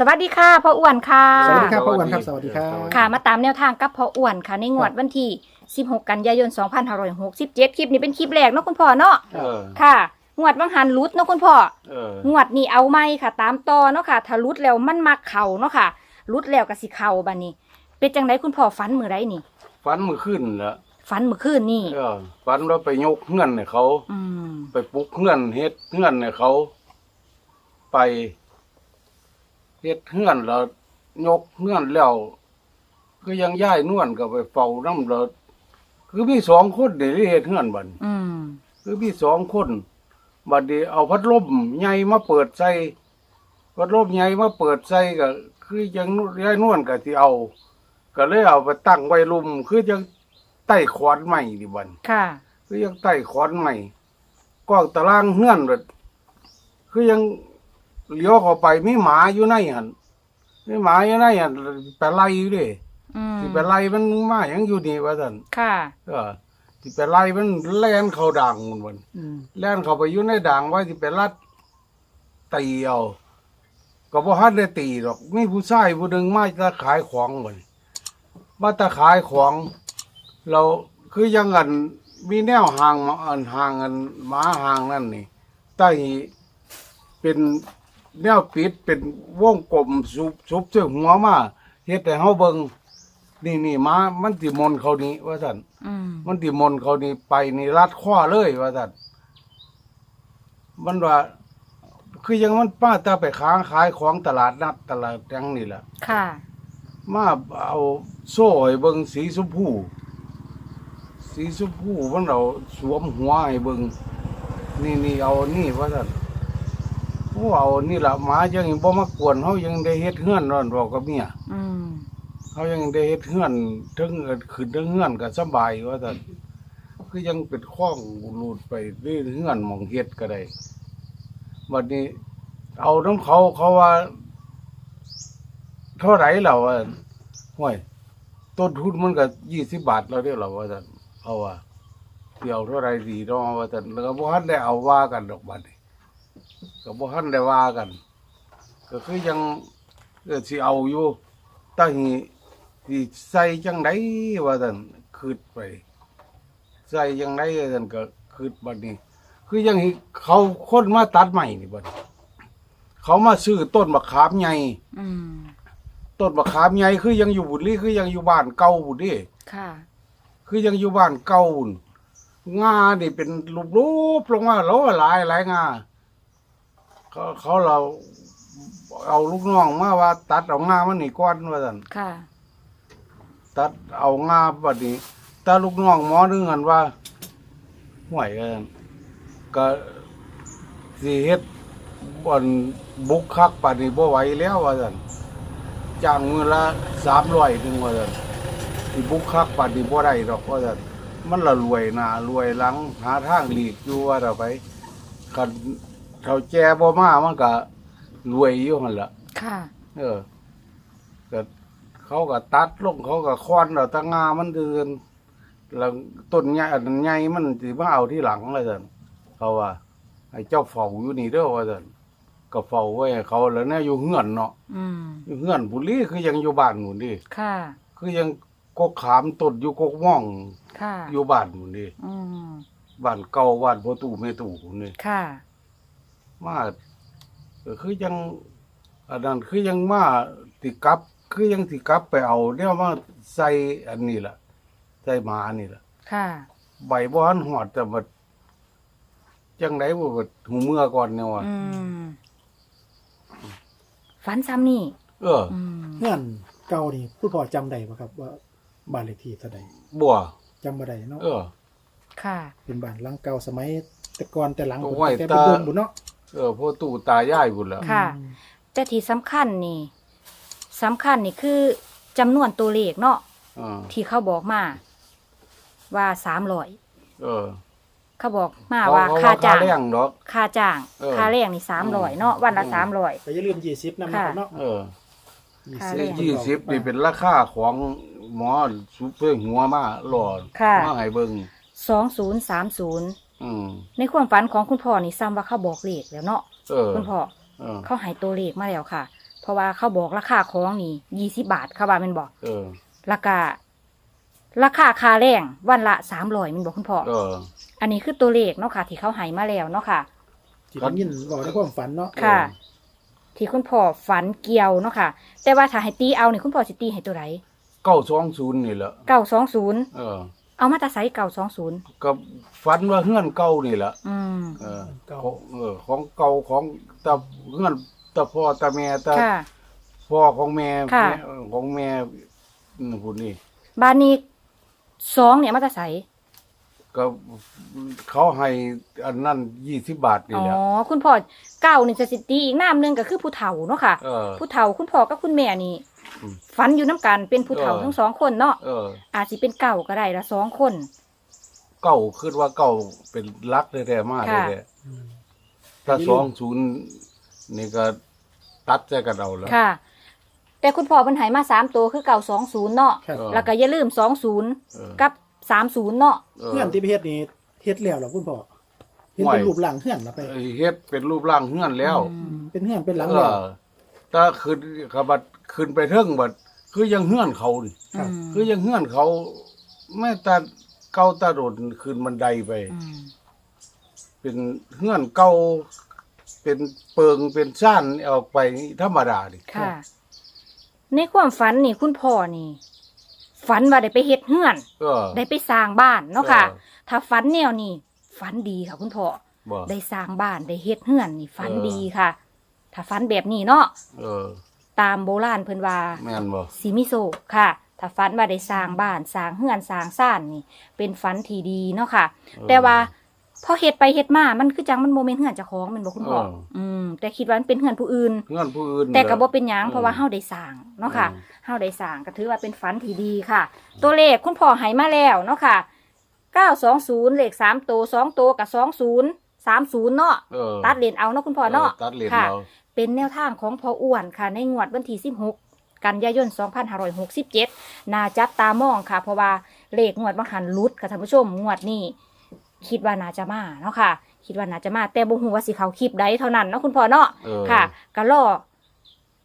สวัสดีค่ะพ่ออ้วนค่ะ สวัสดีครับพ่ออ้วนครับสวัสดีครับค่ะ มาตามแนวทางกับพ่ออ้วนค่ะ ในงวดวันที่ 16 กันยายน 2567 คลิปนี้เป็นคลิปแรกเนาะคุณพ่อเนาะเออค่ะ งวดวังหันรุดเนาะคุณพ่อเอองวดนี้เอาไม่ค่ะ ตามต่อเนาะค่ะถ้ารุดแล้วมันมักเข่าเนาะค่ะรุดแล้วก็สิเข่าบัดนี้ เป็นจังไดคุณพ่อฝันมื้อไรนี่ฝันเมื่อคืนละฝันเมื่อคืนนี่เออฝันว่าไปยกเงื่อนให้เขาอืมไปปลุกเงื่อนเฮ็ดเงื่อนให้เขา ไป เฮ็ดเงื่อนแล้วยกเงื่อนแล้วคือยังย้ายนวลก็ไปเฝ้าน้ำแล้วคือมีสองคนเดี๋ยวเฮ็ดเงื่อนบัดอืมคือมีสองคนบัดนี้เอาพัดลมใหญ่มาเปิดใส่พัดลมใหญ่มาเปิดใส่ก็คือยังย้ายนวลก็สิเอา ก็เลยเอาไปตั้งไว้ลุมคือยังใต้ขอนใหม่ดิบันค่ะ คือยังใต้ขอนใหม่กว้างตารางเฮือนเลยคือยัง เลี้ยวเข้าไปมีหมาอยู่ในหันมีหมาอยู่ในหันไปไล่อยู่เดิอืมสิไปไล่มันมายังอยู่นี่ว่าซั่นค่ะ เออสิไปไล่มันแล่นเข้าด่างมันมันอืมแล่นเข้าไปอยู่ในด่างไว้สิไปรัดตีเอาก็บ่ฮัดได้ตีหรอกมีผู้ชายผู้หนึงมาจะขายของมันมาจะขายของ เราคือยังอันมีแนวห่างมาอันห่างอันหมาห่างนั่นนี่ใต้เป็น แนวปิดเป็นวงกลมซุบซุบเสื้อหัวมาเฮ็ดให้เฮาเบิ่งนี่นี่หมามันสิมนต์เขานี้ว่าซั่นอืมมันติมนต์เขานี่ไปนี่รัดข้อเลยว่าสัตว์มันว่า คือยังมันป้าตาไปค้างขายของตลาดนัดตลาดอยังนี่แหละค่ะ มาเอาโซ่ให้เบิงสีชมพูสีชมพูมันเอาสวมหัวให้เบิงนี่นี่เอานี่ว่าสัต ว์โอ้เอานี่ละหมายังบ่มากวนเขายังได้เฮ็ดเฮือนนอนบอกกับเมียอืมเขายังได้เฮ็ดเฮือนถึงเอิ้นขึ้นถึงเฮือนก็สำบายว่าซั่นคือยังเป็นข้องรูดไปเรื่อยเฮือนหมองเฮ็ดก็ได้บัดนี้ เอาน้ำเขาเขาว่า เท่าไหร่แล้วว่าห่วยต้นทุนมันก็ยี่สิบบาทแล้วเด้อเหรอว่าซั่นเขาว่าเดี๋ยวเท่าไหร่ดีเนาะว่าซั่นแล้วก็บ่ทันได้เอาว่ากันดอกบัดนี้ ก็บ่ทันได้ว่ากัน ก็คือยังเออสิเอาอยู่ตั้งสิใส่จังไดว่าซั่นคิดไปใส่จังไดว่าซั่นก็คิดบัดนี้ คือยังสิเขาคนมาตัดใหม่นี่บัดนี้เขามาซื้อต้นมะขามใหญ่อืมต้นมะขามใหญ่คือยังอยู่บุรีคือยังอยู่บ้านเก่าบุรีค่ะ คือยังอยู่บ้านเก่าบุ่นงานี่เป็นรูปๆลงมาแล้วหลายหลายงา เขาเขาเราเอาลูกน้องมาว่า ตัดเอางามันนี่ก้อนว่าซั่นค่ะ ตัดเอางาบัดนี้ตาลูกน้องหมอนึงกันว่าห่วยกันก็สิเฮ็ดบ่อนบุกคักปัดนี้บ่ไหวแล้วว่าซั่นจ้างมือละ300ถึงว่าซั่นสิบุกคักปัดนี้บ่ได้ดอกว่าซั่นมันละรวยหน้ารวยหลังหาทางหลีกอยู่ว่าเราไปคัน เขาแจบ่มามันก็รวยอยู่หั่นล่ะ ค่ะ เออก็เขาก็ตัดลงเขาก็ค้อนเอาแตะงามันเดินแล้วต้นใหญ่อันใหญ่มันสิมาเอาที่หลังเลยซั่นเขาว่าให้เจ้าเฝ้าอยู่นี่เด้อว่าซั่นก็เฝ้าไว้ให้เขาแล้วเนี่ยอยู่เฮือนเนาะอืม อยู่เฮือนบุรีคือยังอยู่บ้านหมู่นี่ค่ะ คือยังกกขามต้นอยู่กกม่องค่ะ อยู่บ้านหมู่นี่อืม บ้านเก่าบ้านพ่อตู่แม่ตู่หมู่นี่ค่ะ มาก็คือยังอันนั้นคือยังมาติกลับ คือยังติกลับไปเอาเนี่ยมาใส่อันนี้ล่ะใส่หมาอันนี้ล่ะค่ะ ใบบ่ทันหอดแต่บัดจังไดบ่บัดหูเมื่อก่อนเนี่ยว่าอืมฝันซ้ำนี่เอออืมเงื่อนเก่านี่ผู้พ่อจำได้ป่ะครับว่าบ้านเลขที่เท่าใดบัวจำบ่ได้เนาะเออ ค่ะ เป็นบ้านหลังเก่าสมัยแต่ก่อนแต่หลังโอ้ย แต่ตาเป็นเดิมบุญเนาะ เออพ่อตู่ตายายพุ่นล่ะค่ะอืมแต่ที่สำคัญนี่สำคัญนี่คือจำนวนตัวเลขเนาะเออที่เขาบอกมา ว่าสามร้อยเออเขาบอกมาเขาว่าเขาค่าว่าค่าจ้างแรงดอก ค่าจ้าง เออค่าแรงนี่สามร้อยเนาะวันละอืมสามร้อยแต่อย่าลืม20นำนะครับเนาะเออค่ะ20แรงยี่สิบนี่เป็นราคาของหมอซุปเปอร์หัวมาหลอดค่ะ มาให้เบิ่งส องศูนย์สามศูนย์อืมในความฝันของคุณพ่อนี่ซ้ำว่าเขาบอกเลขแล้วเนาะเออคุณพ่อเออเขาใหายตัวเลขมาแล้วค่ะพราะว่าเขาบอกราคาของนี่ยี่สิบาทเขาว่าแมันบอกเออราคาราคาค่าแรงวันละสามร้อยมันบอกคุณพ่อเออ อันนี้คือตัวเลขเนาะค่ะ ที่เขาใหายมาแล้วเนาะค่ะ ที่ได้ยินบอกในความฝันเนาะค่ะ ที่คุณพ่อฝันเกี่ยวเนาะค่ะ แต่ว่าถ้าให้ตีเอานี่คุณพ่อสิตีให้ตัวไหนเก้าสองศูนย์นี่แหละเก้าสองศูนย์เออ เอามาตาไซเก้าสองศูนย์ก็ฝันว่าเฮือนเก่านี่แหละอืม เออของเออของเก่าของตาเฮือนตาพ่อตาแม่ตาค่ะ พ่อของแม่ค่ะ แม่ของแม่อืมผู้นี้บ้านนี้สองเนี่ยมาตาไซก็เขาให้อันนั้นยี่สิบบาทนี่อ๋อ แหละคุณพ่อเก้านี่จะสิตีอีกน้ำหนึงก็คือผู้เฒ่าเนาะค่ะ เออผู้เฒ่าคุณพ่อกับคุณแม่นี่ อืม ฝันอยู่น้ำกันเป็นผู้เฒ่าเออทั้งสองคนเนาะเออ อาจสิเป็นเก่าก็ได้ละสองคน เก่าคือว่าเก่าเป็นรักแท้ๆมากค่ะ แท้อืมๆถ้าสองศูนย์นี่ก็ตัดใจกันเอาแล้ว ค่ะ แต่คุณพ่อเพิ่นใหายมาสามตัวคือเก่าสองศูนย์เนาะครับเออ แล้วก็อย่าลืมสองศูนย์เออกับสามศูนย์เนาะเออ เฮือนที่ประเทศนี้เฮ็ดแล้วเหรอคุณพ่อเห็นไม่เป็นรูปร่างเฮือนเหรอไปเอ้ยเฮ็ดเป็นรูปร่างเฮือนแล้วอืมเป็นเฮือนเป็นหลังเอแล้วอ ถ้าขึ้นขบัดขึ้นไปเทิงบัดคือยังเฮือนเขานี่ครับมคือยังเฮือนเขาแม่ตาเก่าตาโดดขึ้นบันไดไปอืมเป็นเฮือนเก่าเป็นเปิงเป็นซ่านออกไปธรรมดาดิค่ะ ในความฝันนี่คุณพ่อนี่ ฝันว่าได้ไปเฮ็ดเฮือน เออ ได้ไปสร้างบ้านเนาะค่ะ เออ ถ้าฝันแนวนี้ฝันดีค่ะ คุณพ่อบ่ ได้สร้างบ้านได้เฮ็ดเฮือนนี่ฝันเออดีค่ะ ถ้าฝันแบบนี้เนาะเออ ตามโบราณเพิ่นว่าแม่นบ่สิมิโซะค่ะ ถ้าฝันว่าได้สร้างบ้านสร้างเฮือนสร้างซ่านนี่ เป็นฝันที่ดีเนาะค่ะ เออ แต่ว่าพอเฮ็ดไปเฮ็ดมา มันคือจังมันโมเมนต์เฮือนเจ้าของแมันบ่คุณพ่อเอออื มแต่คิดว่ามันเป็นเฮือนผู้อื่นเฮือนผู้อื่นแต่ก็บ่เป็นหยังเออเพราะว่าเฮาได้สร้างเนาะค่ะเออเฮาได้สร้างก็ถือว่าเป็นฝันที่ดีค่ะ ตัวเลขคุณพ่อให้มาแล้วเนาะค่ะ 920 เลข3ตัว2ตัวกับ20 30 เนาะเออตัดเลนเอาเนาะคุณพ่อเนาะตัดเลนค่ะเอา เป็นแนวทางของพ่ออ้วนค่ะในงวดวันที่16กันยายน 2567น่าจับตามองค่ะ เพราะว่าเลขงวดบางหันหลุดค่ะท่านผู้ชม งวดนี้คิดว่าน่าจะมาเนาะค่ะ คิดว่าน่าจะมา แต่บ่ฮู้ว่าสิเขาคลิปใดเท่านั้นเนาะคุณพ่อเนาะเออค่ะ ก็รอ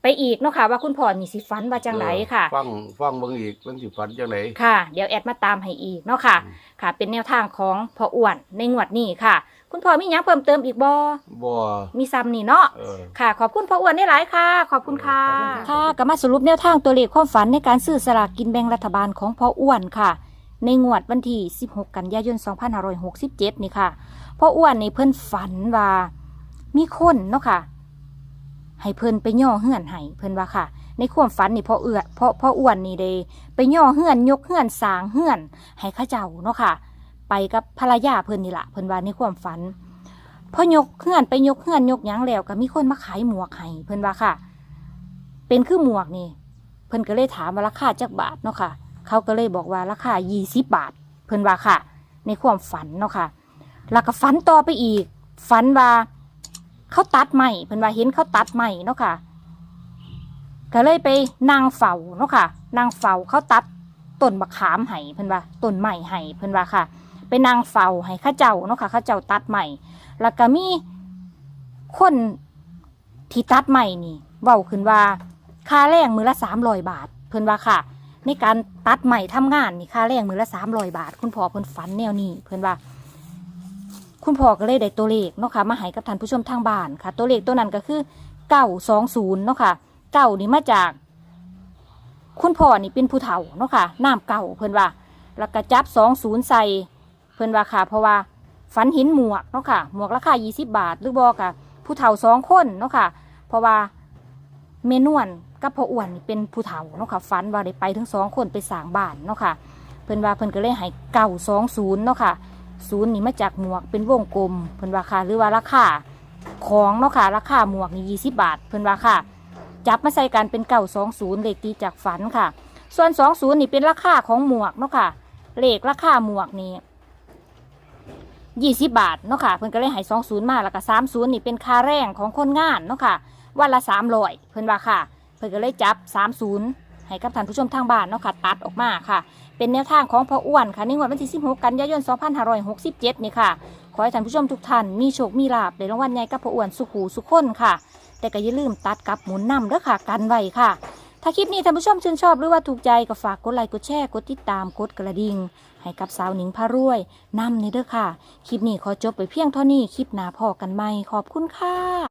ไปอีกเนาะค่ะว่าคุณพ่อนี่สิฟันว่าจังไดค่ะเออฟังฟังเบิ่งอีกมันสิฝันจังได ค่ะ เดี๋ยวแอดมาตามให้อีกเนาะค่ะ อืม ค่ะ เป็นแนวทางของพ่ออ้วนในงวดนี้ค่ะ คุณพ่อมีหยังเพิ่มเติมอีกบ่บ่มีซ้ำนี่เนาะ เออ ค่ะ ขอบคุณพ่ออ้วนได้หลายค่ะ ขอบคุณค่ะ ขอบคุณค่ะ ค่ะก็มาสรุปแนวทางตัวเลขความฝันในการซื้อสลากกินแบ่งรัฐบาลของพ่ออ้วนค่ะ ในงวดวันที่ 16 กันยายน 2567 นี่ค่ะ พ่ออ้วนนี่เพิ่นฝันว่ามีคนเนาะค่ะ ให้เพิ่นไปย่อเฮือนให้เพิ่นว่าค่ะ ในความฝันนี่พ่อเอื้อพ่อพ่ออ้วนนี่เดไปย่อเฮือนยกเฮือนสางเฮือน ให้ข้าเจ้าเนาะค่ะ ไปกับภรรยาเพิ่นนี่ละเพิ่นว่าในความฝันพอยกเฮือนไปยกเฮือนยกยังแล้วก็มีคนมาขายหมวกให้เพิ่นว่าค่ะ เป็นคือหมวกนี่เพิ่นก็เลยถามว่าราคาจักบาทเนาะค่ะ เขาก็เลยบอกว่าราคา20บาท เพิ่นว่าค่ะ ในความฝันเนาะค่ะแล้วก็ฝันต่อไปอีกฝันว่า เขาตัดใหม่เพิ่นว่าเห็นเขาตัดใหม่เนาะค่ะ ก็เลยไปนั่งเฝ้าเนาะค่ะนั่งเฝ้าเขาตัดต้นมะขามให้เพิ่นว่าต้นใหม่ให้เพิ่นว่าค่ะไปนั่งเฝ้าให้ข้าเจ้าเนาะค่ะข้าเจ้าตัดใหม่ แล้วก็มีคนที่ตัดใหม่นี่เว้าขึ้นว่าค่าแรงมือละสามร้อยบาท เพิ่นว่าค่ะ ในการตัดใหม่ทำงานนี่ค่าแรงมือละสามร้อยบาท คุณพ่อเพิ่นฝันแนวนี้เพิ่นว่า คุณพ่อก็เลยได้ตัวเลขเนาะค่ะมาให้กับท่านผู้ชมทางบ้านค่ะ ตัวเลขตัวนั้นก็คือเก้าสองศูนย์เนาะค่ะเก้านี่มาจาก คุณพ่อนี่เป็นผู้เฒ่าเนาะค่ะน้ำเก่าเพิ่นว่าแล้วก็จับสองศูนย์ใส่เพิ่นว่าค่ะ เพราะว่าฝันเห็นหมวกเนาะค่ะหมวกราคา20บาท หรือบอกะผู้เฒ่าสองคนเนาะค่ะ เพราะว่าเมนวนกับพ่ออ้วนนี่เป็นผู้เฒ่าเนาะค่ะฝันว่าได้ไปถึงสองคนไปสร้างบ้านเนาะค่ะเพิ่นว่าเพิ่นก็เลยให้เก่าสองศูนย์เนาะค่ะ ศูนย์นี่มาจากหมวกเป็นวงกลมเพิ่นว่าค่ะหรือว่าราคาของเนาะค่ะราคาหมวกนี่ยี่สิบาท เพิ่นว่าค่ะ จับมาใส่กันเป็นเก่าสองศูนย์เลขตีจากฝันค่ะ ส่วนสองศูนย์นี่เป็นราคาของหมวกเนาะค่ะเลขราคาหมวกนี่ยี่สิบาทเนาะค่ะเพิ่นก็เลยให้สองศูนย์มาแล้วก็สามศูนย์นี่เป็นค่าแรงของคนงานเนาะค่ะวันละสามร้อยเพิ่นว่าค่ะ เพิ่นก็เลยจับสามศูนย์ให้กับท่านผู้ชมทางบ้านเนาะค่ะตัดออกมาค่ะ เป็นแนวทางของพ่ออ้วนค่ะในงวดวันที่ 16 กันยายน 2567 นี่ค่ะ ขอให้ท่านผู้ชมทุกท่านมีโชค มีลาบในรางวัลใหญ่กับพ่ออ้วนสุขหูสุขคนค่ะ แต่ก็อย่าลืมตัดกับหมุนนำเด้อค่ะ กันไว้ค่ะ ถ้าคลิปนี้ท่านผู้ชมชื่นชอบหรือว่าถูกใจก็ฝากกดไลค์กดแชร์กดติดตามกดกระดิ่งให้กับสาวหนิงพารวยนำนี่เด้อค่ะ คลิปนี้ขอจบไปเพียงเท่านี้คลิปหน้าพอกันใหม่ขอบคุณค่ะ